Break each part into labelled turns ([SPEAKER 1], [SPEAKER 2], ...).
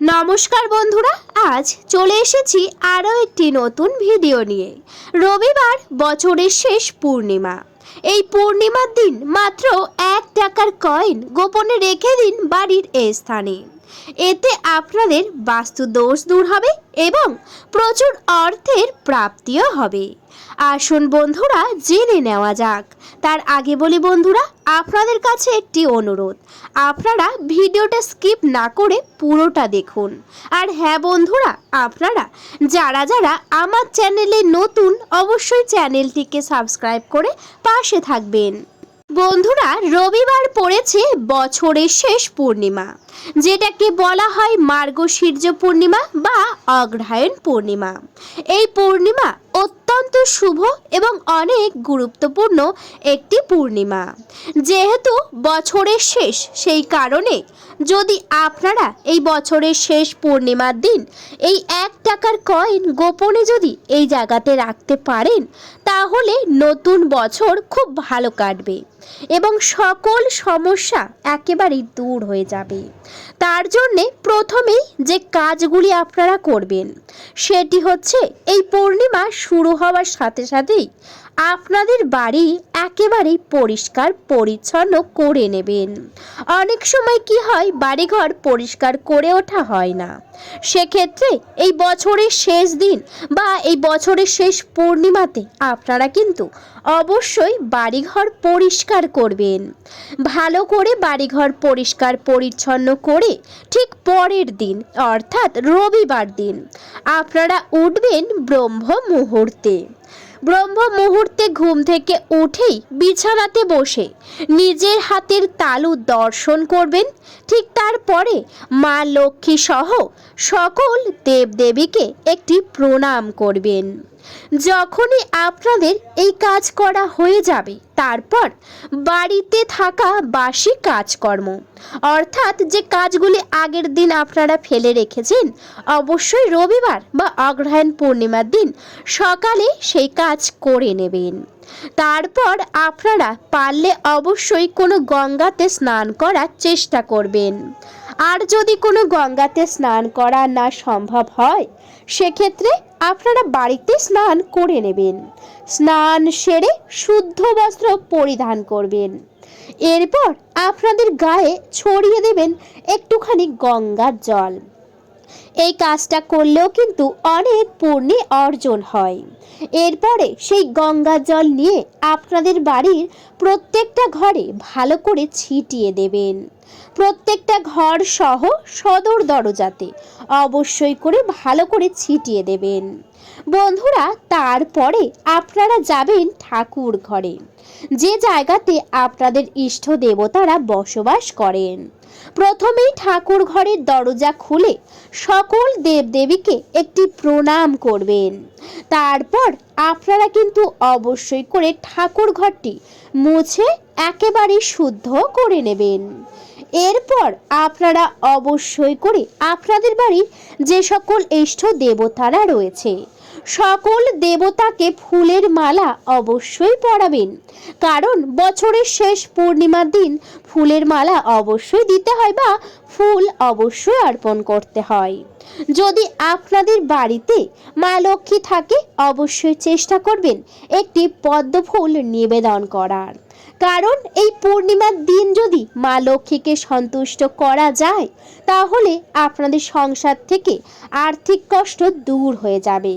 [SPEAKER 1] নমস্কার বন্ধুরা, আজ চলে এসেছি আরও একটি নতুন ভিডিও নিয়ে। রবিবার বছরের শেষ পূর্ণিমা। এই পূর্ণিমার দিন মাত্র এক টাকার কয়েন গোপনে রেখে দিন বাড়ির এ স্থানে। এতে আপনাদের বাস্তু দোষ দূর হবে এবং প্রচুর অর্থের প্রাপ্তিও হবে। আসুন বন্ধুরা, জেনে নেওয়া যাক। তার আগে বলি বন্ধুরা, আপনাদের কাছে একটি অনুরোধ। আপনারা ভিডিওটা স্কিপ না করে পুরোটা দেখুন। আর হ্যাঁ বন্ধুরা, আপনারা যারা যারা আমার চ্যানেলে নতুন, অবশ্যই চ্যানেলটিকে সাবস্ক্রাইব করে পাশে থাকবেন। বন্ধুরা, রবিবার পড়েছে বছরের শেষ পূর্ণিমা। যেটাকে বলা হয় মার্গশীর্য পূর্ণিমা বা অগ্রহায়ণ পূর্ণিমা। এই পূর্ণিমা অত্যন্ত শুভ এবং অনেক গুরুত্বপূর্ণ একটি পূর্ণিমা। যেহেতু বছরের শেষ, সেই কারণে যদি আপনারা এই বছরের শেষ পূর্ণিমার দিন এই এক টাকার কয়েন গোপনে যদি এই জায়গাতে রাখতে পারেন, তাহলে নতুন বছর খুব ভালো কাটবে এবং সকল সমস্যা একেবারেই দূর হয়ে যাবে। তার জন্যে প্রথমেই যে কাজগুলি আপনারা করবেন, সেটি হচ্ছে এই পূর্ণিমা শুরু হওয়ার সাথে সাথেই আপনাদের বাড়ি একেবারেই পরিষ্কার, পরিচ্ছন্ন করে নেবেন। অনেক সময় কি হয়, বাড়িঘর পরিষ্কার করে ওঠা হয় না। সেক্ষেত্রে এই বছরের শেষ দিন বা এই বছরের শেষ পূর্ণিমাতে আপনারা কিন্তু অবশ্যই বাড়িঘর পরিষ্কার করবেন। ভালো করে বাড়িঘর পরিষ্কার, পরিচ্ছন্ন করে ঠিক পরের দিন, অর্থাৎ রবিবার দিন, আপনারা উঠবেন ব্রহ্ম মুহূর্তে ব্রহ্ম মুহূর্তে ঘুম থেকে উঠেই বিছানাতে বসে নিজের হাতের তালু দর্শন করবেন। ঠিক তারপরে মা লক্ষ্মী সহ সকল দেবদেবীকে একটি প্রণাম করবেন। যখনই আপনাদের এই কাজ করা হয়ে যাবে, তারপর বাড়িতে থাকা বাসি কাজকর্ম। অর্থাৎ যে কাজগুলি আগের দিন আপনারা ফেলে রেখেছেন, অবশ্যই রবিবার বা অগ্রহায়ণ পূর্ণিমার দিন সকালে সেই কাজ করে নেবেন। তারপর আপনারা পারলে অবশ্যই কোনো গঙ্গাতে স্নান করার চেষ্টা করবেন। আর যদি কোনো গঙ্গাতে স্নান করা না সম্ভব হয়, সেক্ষেত্রে আপনারা বাড়িতে স্নান করে নেবেন। স্নান সেরে শুদ্ধ বস্ত্র পরিধান করবেন। এরপর আপনাদের গায়ে ছড়িয়ে দেবেন একটুখানি গঙ্গার জল। এই কাজটা করলেও কিন্তু অনেক পুণ্যে অর্জন হয়। এরপরে সেই গঙ্গা জল নিয়ে আপনাদের বাড়ির প্রত্যেকটা ঘরে ভালো করে ছিটিয়ে দেবেন। প্রত্যেকটা ঘর সহ সদর দরজাতে অবশ্যই করে ভালো করে ছিটিয়ে দেবেন। বন্ধুরা, তারপরে আপনারা যাবেন ঠাকুর ঘরে। যে জায়গাতে আপনাদের ইষ্ট দেবতারা বসবাস করেন। প্রথমেই ঠাকুর ঘরের দরজা খুলে সকল দেবদেবীকে একটি প্রণাম করবেন। তারপর আপনারা কিন্তু অবশ্যই করে ঠাকুর ঘরটি মুছে একেবারে শুদ্ধ করে নেবেন। এরপর আপনারা অবশ্যই করে আপনাদের বাড়ির যে সকল ইষ্ট দেবতারা রয়েছে, সকল দেবতাকে ফুলের মালা অবশ্যই পরাবেন। কারণ বছরের শেষ পূর্ণিমার দিন ফুলের মালা অবশ্যই দিতে হয় বা ফুল অবশ্যই অর্পণ করতে হয়। যদি আপনাদের বাড়িতে মা লক্ষ্মী থাকে, অবশ্যই চেষ্টা করবেন একটি পদ্ম ফুল নিবেদন করার। কারণ এই পূর্ণিমার দিন যদি মা লক্ষ্মীকে সন্তুষ্ট করা যায়, তাহলে আপনাদের সংসার থেকে আর্থিক কষ্ট দূর হয়ে যাবে।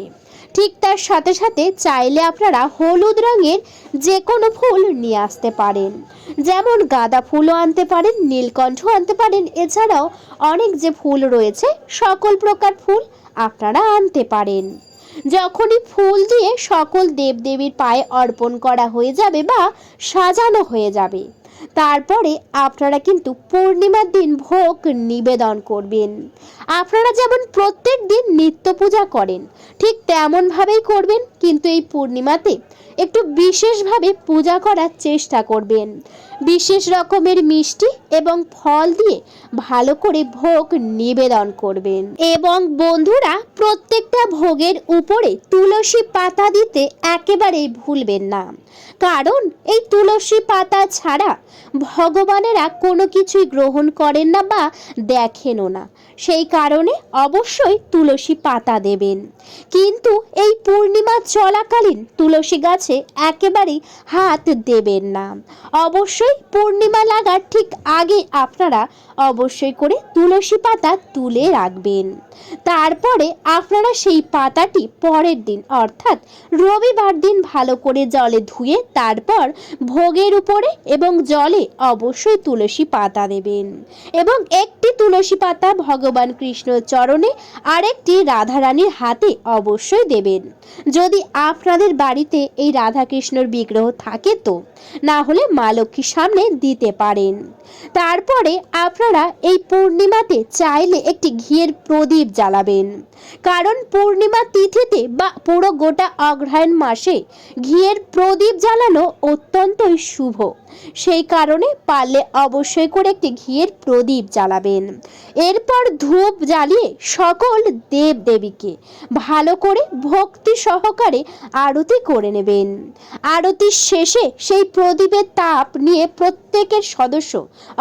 [SPEAKER 1] ঠিক তার সাথে সাথে চাইলে আপনারা হলুদ রঙের যে কোনো ফুল নিয়ে আসতে পারেন। যেমন গাঁদা ফুলও আনতে পারেন, নীলকণ্ঠ আনতে পারেন, এছাড়াও অনেক যে ফুল রয়েছে, সকল প্রকার ফুল আপনারা আনতে পারেন। যখনই ফুল দিয়ে সকল দেবদেবীর পায়ে অর্পণ করা হয়ে যাবে বা সাজানো হয়ে যাবে, তারপরে আপনারা কিন্তু পূর্ণিমার দিন ভোগ নিবেদন করবেন। আপনারা যেমন প্রত্যেক দিন নিত্য পূজা করেন, ঠিক তেমনভাবেই করবেন, কিন্তু এই পূর্ণিমাতে একটু বিশেষভাবে পূজা করার চেষ্টা করবেন। বিশেষ রকমের মিষ্টি এবং ফল দিয়ে ভালো করে ভোগ নিবেদন করবেন। এবং বন্ধুরা, প্রত্যেকটা ভোগের উপরে তুলসী পাতা দিতে একেবারেই ভুলবেন না। কারণ এই তুলসী পাতা ছাড়া ভগবানেরা কোনো কিছুই গ্রহণ করেন না বা দেখেনও না। সেই কারণে অবশ্যই তুলসী পাতা দেবেন। কিন্তু এই পূর্ণিমা চলাকালীন তুলসী গাছে একেবারেই হাত দেবেন না। অবশ্যই পূর্ণিমা লাগার ঠিক আগে আপনারা অবশ্যই করে তুলসী পাতা তুলে রাখবেন। তারপরে আপনারা সেই পাতাটি পরের দিন, অর্থাৎ রবিবার দিন ভালো করে জলে ধুয়ে তারপর ভোগের উপরে এবং জলে অবশ্যই তুলসী পাতা দেবেন। এবং একটি তুলসী পাতা ভগবান কৃষ্ণ চরণে আরেকটি রাধারানীর হাতে অবশ্যই দেবেন। যদি আপনাদের বাড়িতে এই রাধাকৃষ্ণর বিগ্রহ থাকে তো, না হলে মা লক্ষ্মীর সামনে দিতে পারেন। তারপরে আপনারা এই পূর্ণিমাতে চাইলে একটি ঘিয়ের প্রদীপ জ্বালাবেন। কারণ পূর্ণিমা তিথিতে বা পুরো গোটা অগ্রহায়ণ মাসে ঘিয়ের প্রদীপ জ্বালানো অত্যন্তই শুভ। সেই কারণে পারলে অবশ্যই করে একটি ঘিয়ের প্রদীপ জ্বালাবেন। এরপর ধূপ জ্বালিয়ে সকল দেব দেবীকে ভালো করে ভক্তি সহকারে আরতি করে নেবেন। আরতির শেষে সেই প্রদীপের তাপ নিয়ে প্রত্যেকের সদস্য।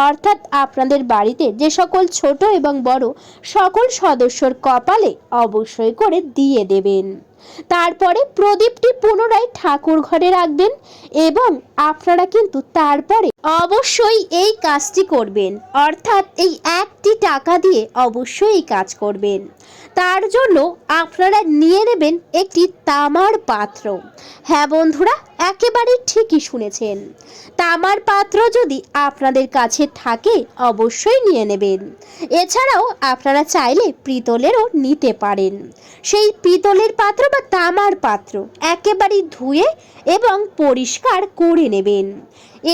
[SPEAKER 1] অর্থাৎ আপনাদের বাড়িতে যে সকল ছোট এবং বড় সকল সদস্যর কপালে অবশ্যই করে দিয়ে দেবেন। তারপরে প্রদীপটি পুনরায় ঠাকুর ঘরে রাখবেন এবং আপনারা কিন্তু তারপরে অবশ্যই এই কাজটি করবেন। অর্থাৎ এই একটি টাকা দিয়ে অবশ্যই এই কাজ করবেন। তার জন্য আপনারা নিয়ে নেবেন একটি তামার পাত্র। হ্যাঁ বন্ধুরা একেবারে ঠিকই শুনেছেন। তামার পাত্র যদি আপনাদের কাছে থাকে, অবশ্যই নিয়ে নেবেন। এছাড়াও আপনারা চাইলে পিতলেরও নিতে পারেন। সেই পিতলের পাত্র বা তামার পাত্র একেবারে ধুয়ে এবং পরিষ্কার করে নেবেন।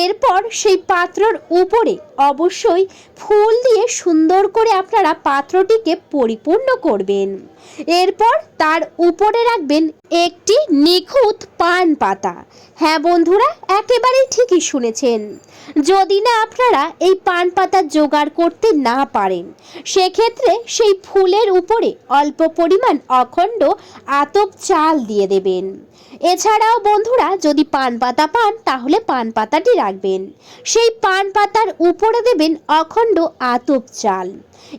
[SPEAKER 1] এরপর সেই পাত্রর উপরে অবশ্যই ফুল দিয়ে সুন্দর করে আপনারা পাত্রটিকে পরিপূর্ণ করবেন। এরপর তার উপরে রাখবেন একটি নিখুঁত পান পাতা। হ্যাঁ বন্ধুরা, একেবারেই ঠিকই শুনেছেন। যদি না আপনারা এই পান পাতা জোগাড় করতে না পারেন, সেক্ষেত্রে সেই ফুলের উপরে অল্প পরিমাণ অখণ্ড আতপ চাল দিয়ে দেবেন। এছাড়াও বন্ধুরা, যদি পান পাতা পান, তাহলে পান পাতাটি রাখবেন। সেই পান পাতার উপরে দেবেন অখণ্ড আতপ চাল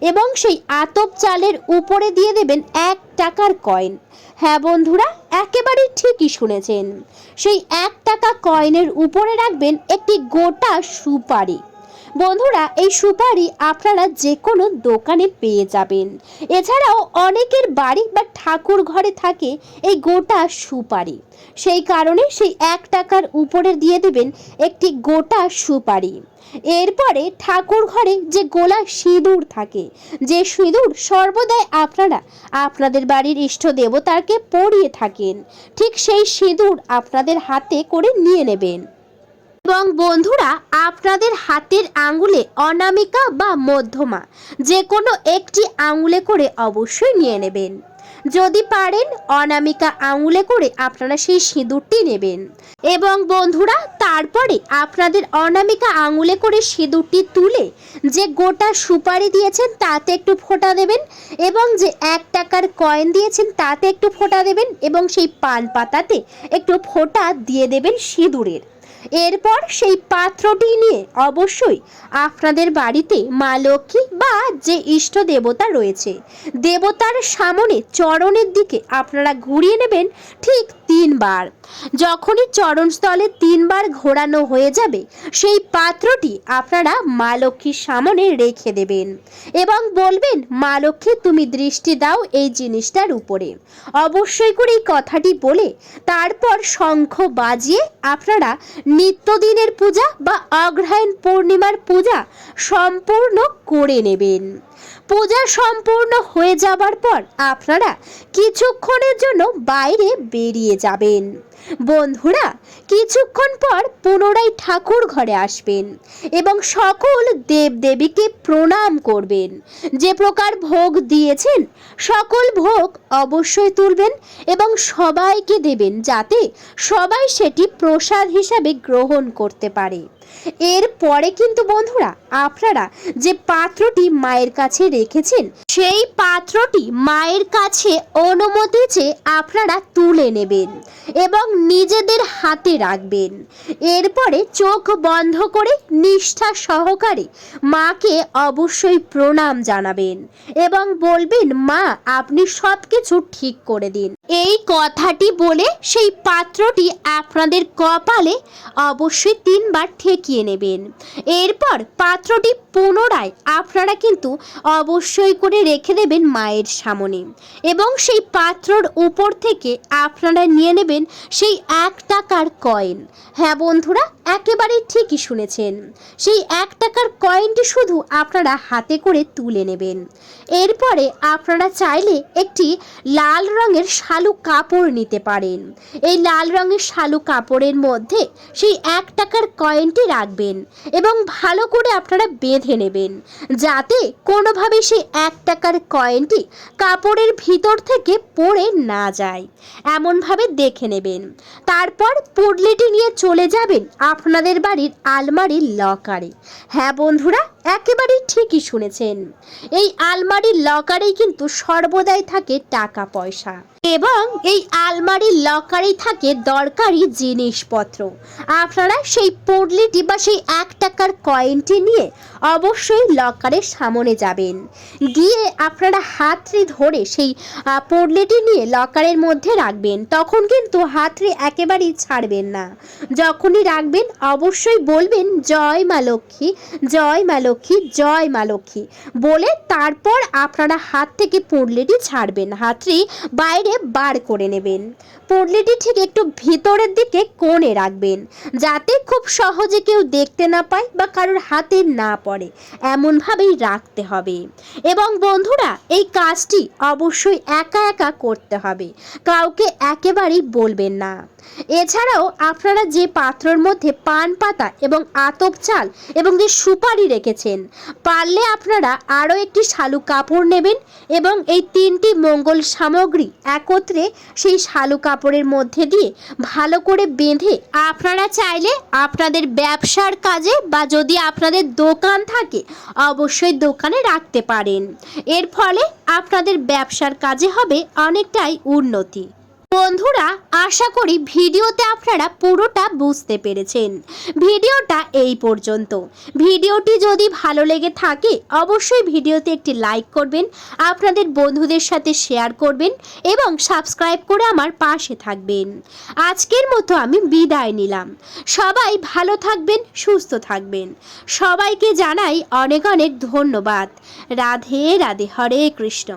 [SPEAKER 1] এবং সেই আতপ চালের উপরে দিয়ে দেবেন এক টাকার কয়েন। হ্যাঁ বন্ধুরা, একেবারেই ঠিকই শুনেছেন। সেই এক টাকা কয়েনের উপরে রাখবেন একটি গোটা সুপারি। বন্ধুরা, এই সুপারি আপনারা যে কোনো দোকানে পেয়ে যাবেন। এছাড়াও অনেকের বাড়ি বা ঠাকুর ঘরে থাকে এই গোটা সুপারি। সেই কারণে সেই এক টাকার উপরে দিয়ে দেবেন একটি গোটা সুপারি। এরপরে ঠাকুর ঘরে যে গোলা সিঁদুর থাকে, যে সিঁদুর সর্বদাই আপনারা আপনাদের বাড়ির ইষ্ট দেবতাকে পরিয়ে থাকেন। ঠিক সেই সিঁদুর আপনাদের হাতে করে নিয়ে নেবেন। এবং বন্ধুরা, আপনাদের হাতের আঙ্গুলে অনামিকা বা মধ্যমা যে কোনো একটি আঙ্গুলে করে অবশ্যই নিয়ে নেবেন। যদি পারেন, অনামিকা আঙুলে করে আপনারা সেই সিঁদুরটি নেবেন। এবং বন্ধুরা, তারপরে আপনাদের অনামিকা আঙুলে করে সিঁদুরটি তুলে যে গোটা সুপারি দিয়েছেন, তাতে একটু ফোঁটা দেবেন এবং যে এক টাকার কয়েন দিয়েছেন, তাতে একটু ফোঁটা দেবেন এবং সেই পান পাতাতে একটু ফোঁটা দিয়ে দেবেন সিঁদুরের। এরপর সেই পাত্রটি নিয়ে অবশ্যই আপনাদের বাড়িতে মা লক্ষ্মী বা যে ইষ্ট দেবতা রয়েছে, দেবতার সামনে চরণের দিকে আপনারা ঘুরিয়ে নেবেন ঠিক তিনবার। যখনই চরণস্থলে তিনবার ঘোরানো হয়ে যাবে, সেই পাত্রটি আপনারা মা লক্ষ্মীর সামনে রেখে দেবেন এবং বলবেন, মা লক্ষ্মী, তুমি দৃষ্টি দাও এই জিনিসটার উপরে। অবশ্যই করে এই কথাটি বলে তারপর শঙ্খ বাজিয়ে আপনারা নিত্যদিনের পূজা বা অগ্রহায়ণ পূর্ণিমার পূজা সম্পূর্ণ করে নেবেন। পূজা সম্পূর্ণ হয়ে যাবার পর আপনারা কিছুক্ষণের জন্য বাইরে বেরিয়ে যাবেন। বন্ধুরা, কিছুক্ষণ পর পুনরায় ঠাকুর ঘরে আসবেন এবং সকল দেবদেবীকে প্রণাম করবেন। যে প্রকার ভোগ দিয়েছেন, সকল ভোগ অবশ্যই তুলবেন এবং সবাইকে দেবেন যাতে সবাই সেটি প্রসাদ হিসাবে গ্রহণ করতে পারে। এরপরে কিন্তু বন্ধুরা, আপনারা যে পাত্রটি মায়ের কাছে রেখেছেন, সেই পাত্রটি মায়ের কাছে অনুমতি চেয়ে আপনারা তুলে নেবেন এবং নিজেদের হাতে রাখবেন। এরপরে চোখ বন্ধ করে নিষ্ঠা সহকারে মাকে অবশ্যই প্রণাম জানাবেন এবং বলবেন, মা, আপনি সব কিছু ঠিক করে দিন। এই কথাটি বলে সেই পাত্রটি আপনাদের কপালে অবশ্যই তিনবার ঠেকিয়ে নেবেন। এরপর পাত্রটি পুনরায় আপনারা কিন্তু অবশ্যই করে রেখে দেবেন মায়ের সামনে এবং সেই পাত্রর উপর থেকে আপনারা নিয়ে নেবেন সেই এক টাকার কয়েন। হ্যাঁ বন্ধুরা, একেবারেই ঠিকই শুনেছেন। সেই এক টাকার কয়েনটি শুধু আপনারা হাতে করে তুলে নেবেন। এরপরে আপনারা চাইলে একটি লাল রঙের শালু কাপড় নিতে পারেন। এই লাল রঙের শালু কাপড়ের মধ্যে সেই এক টাকার কয়েনটি রাখবেন এবং ভালো করে আপনারা বেঁধে নেবেন, যাতে কোনোভাবে সেই এক টাকার কয়েনটি কাপড়ের ভিতর থেকে পড়ে না যায়। এমনভাবে দেখে নেবেন। তারপর পুডলিটি নিয়ে চলে যাবেন আপনাদের বাড়ির আলমারির লকারে। হ্যাঁ বন্ধুরা, একেবারেই ঠিকই শুনেছেন। এই আলমারির লকারেই কিন্তু সর্বদাই থাকে টাকা পয়সা এবং এই আলমারির লকারেই থাকে দরকারি জিনিসপত্র। আপনারা সেই পড়লিটি বা সেই এক টাকার কয়েনটি নিয়ে অবশ্যই লকারের সামনে যাবেন। গিয়ে আপনারা হাতটি ধরে সেই পড়লিটি নিয়ে লকারের মধ্যে রাখবেন। তখন কিন্তু হাতটি একেবারেই ছাড়বেন না। যখনই রাখবেন, অবশ্যই বলবেন, জয় মা লক্ষ্মী, জয় মা লক্ষ্মী, জয় মা লক্ষ্মী। বলে তারপর আপনারা হাত থেকে পুডলিটি ছাড়বেন। হাতটি বাইরে বার করে নেবেন। পুডলিটি ঠিক একটু ভিতরের দিকে কোণে রাখবেন, যাতে খুব সহজে কেউ দেখতে না পায় বা কারোর হাতে না পড়ে। এমনভাবেই রাখতে হবে। এবং বন্ধুরা, এই কাজটি অবশ্যই একা একা করতে হবে। কাউকে একেবারেই বলবেন না। এছাড়াও আপনারা যে পাত্রর মধ্যে পান পাতা এবং আতপ চাল এবং যে সুপারি রেখেছেন, পারলে আপনারা আরও একটি শালু কাপড় নেবেন এবং এই তিনটি মঙ্গল সামগ্রী একত্রে সেই শালু কাপড়ের মধ্যে দিয়ে ভালো করে বেঁধে আপনারা চাইলে আপনাদের ব্যবসার কাজে বা যদি আপনাদের দোকান থাকে অবশ্যই দোকানে রাখতে পারেন। এর ফলে আপনাদের ব্যবসার কাজে হবে অনেকটাই উন্নতি। বন্ধুরা, আশা করি ভিডিওতে আপনারা পুরোটা বুঝতে পেরেছেন। ভিডিওটা এই পর্যন্ত। ভিডিওটি যদি ভালো লেগে থাকে, অবশ্যই ভিডিওতে একটি লাইক করবেন, আপনাদের বন্ধুদের সাথে শেয়ার করবেন এবং সাবস্ক্রাইব করে আমার পাশে থাকবেন। আজকের মতো আমি বিদায় নিলাম। সবাই ভালো থাকবেন, সুস্থ থাকবেন। সবাইকে জানাই অনেক অনেক ধন্যবাদ। রাধে রাধে, হরে কৃষ্ণ।